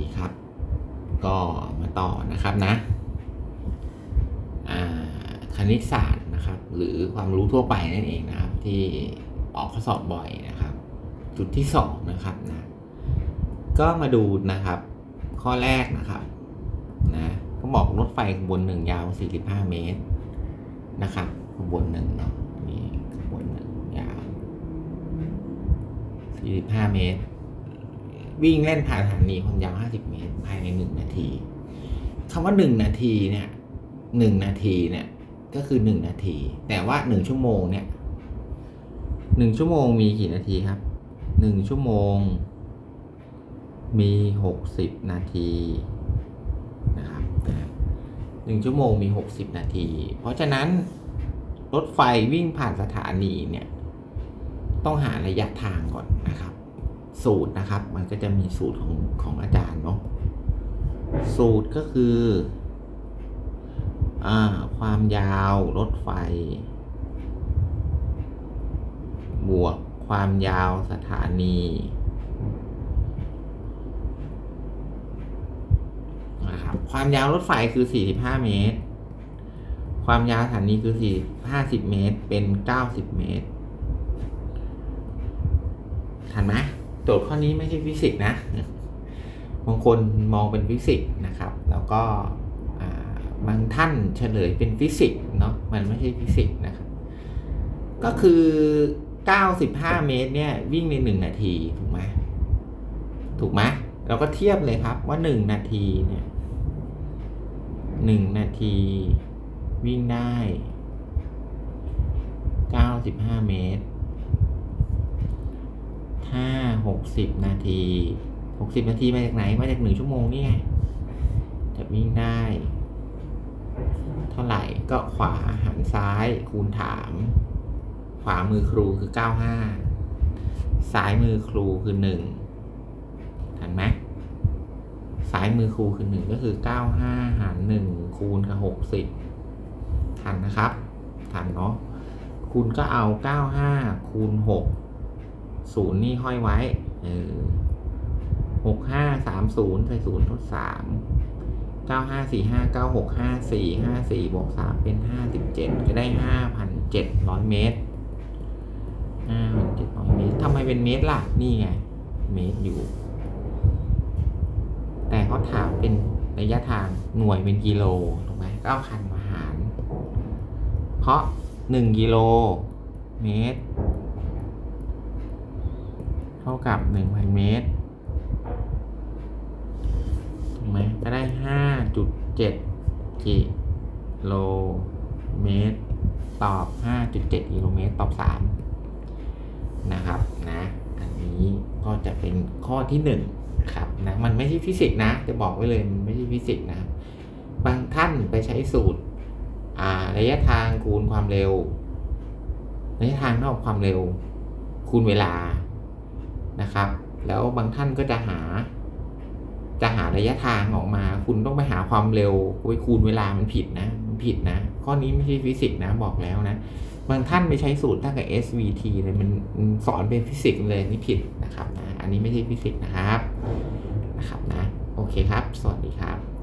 ดีครับ ก็มาต่อนะครับนะคณิตศาสตร์นะครับ หรือความรู้ทั่วไปนั่นเองนะครับ ที่ออกข้อสอบบ่อยนะครับ จุดที่สองนะครับนะก็มาดูนะครับ ข้อแรกนะครับนะก็บอกรถไฟขบวนหนึ่งยาว 45 เมตรนะครับขบวนหนึ่งเนาะนี่ขบวนหนึ่งยาว 45 เมตร วิ่งเล่นผ่านสถานีความยาว 50 เมตร ภายใน 1 นาที คำว่า 1 นาทีเนี่ย1นาทีเนี่ยก็คือ 1 นาที แต่ว่า 1 ชั่วโมงเนี่ย1ชั่วโมงมีกี่นาทีครับ 1 ชั่วโมง มี 60 นาทีนะครับหนึ่งชั่วโมงมี 60 นาที เพราะฉะนั้นรถไฟวิ่งผ่านสถานีเนี่ย ต้องหาระยะทางก่อนนะครับ สูตรนะครับ มันก็จะมีสูตรของของอาจารย์เนาะสูตรก็คืออ่าความยาวรถไฟ บวกความยาวสถานี นะครับ ความยาวรถไฟคือ 45 เมตร ความยาวสถานีคือ4 50 เมตร เป็น 90 เมตร ทันไหม โจทย์ข้อนี้ไม่ใช่ฟิสิกส์นะบางคนมองเป็นฟิสิกส์นะครับ แล้วก็บางท่านเฉลยเป็นฟิสิกส์เนาะมันไม่ใช่ฟิสิกส์นะครับ ก็คือ 95 เมตรเนี่ยวิ่งใน 1 นาที ถูกไหมถูกไหมเราก็เทียบเลยครับว่า 1 นาทีเนี่ย1นาทีวิ่งได้ 95 เมตร ถ้า60นาที60นาทีมาจากไหน มาจาก1ชั่วโมงนี่ไง จะวิ่งได้ เท่าไหร่ก็ขวาหันซ้ายคูณถาม ขวามือครูคือ95ซ้ายมือครูคือ1ทันไหมซ้ายมือครูคือหนึ่งก็คือเก้าห้าหารหนึ่งคูณกับหกสิบทันนะครับ ทันเนาะคุณก็เอาเก้าห้าคูณหก ศูนย์นี่ห้อยไว้หกห้าสามศูนย์ใส่ศูนย์ทดสามเก้าห้าสี่ห้าเก้าหกห้าสี่ห้าสี่บวกสามเป็นห้าสิบเจ็ดก็ได้ห้าพันเจ็ดร้อยเมตรห้าพันเจ็ดร้อยเมตรทำไมเป็นเมตรล่ะ นี่ไง เมตรอยู่ แต่เขาถามเป็นระยะทางหน่วยเป็นกิโลถูกไหมก็เอาคันมาหาร เพราะหนึ่งกิโลเมตร เท่ากับหนึ่งพันเมตรถูกไหมก็ได้ห้าจุดเจ็ดกิโลเมตร ตอบห้าจุดเจ็ดกิโลเมตร ตอบสามนะครับนะอันนี้ก็จะเป็นข้อที่หนึ่งครับนะมันไม่ใช่ฟิสิกส์นะ จะบอกไว้เลยมันไม่ใช่ฟิสิกส์นะ บางท่านไปใช้สูตรระยะทางคูณความเร็วระยะทางเท่ากับความเร็วคูณเวลา นะครับ แล้วบางท่านก็จะหา จะหาระยะทางออกมา คุณต้องไปหาความเร็วไปคูณเวลามันผิดนะมันผิดนะ ข้อนี้ไม่ใช่ฟิสิกส์นะบอกแล้วนะ บางท่านไปใช้สูตรตั้งกับ SVT เลยมันมันสอนเป็นฟิสิกส์เลยนี่ผิดนะครับนะ อันนี้ไม่ใช่ฟิสิกส์นะครับนะครับนะ โอเคครับ สวัสดีครับ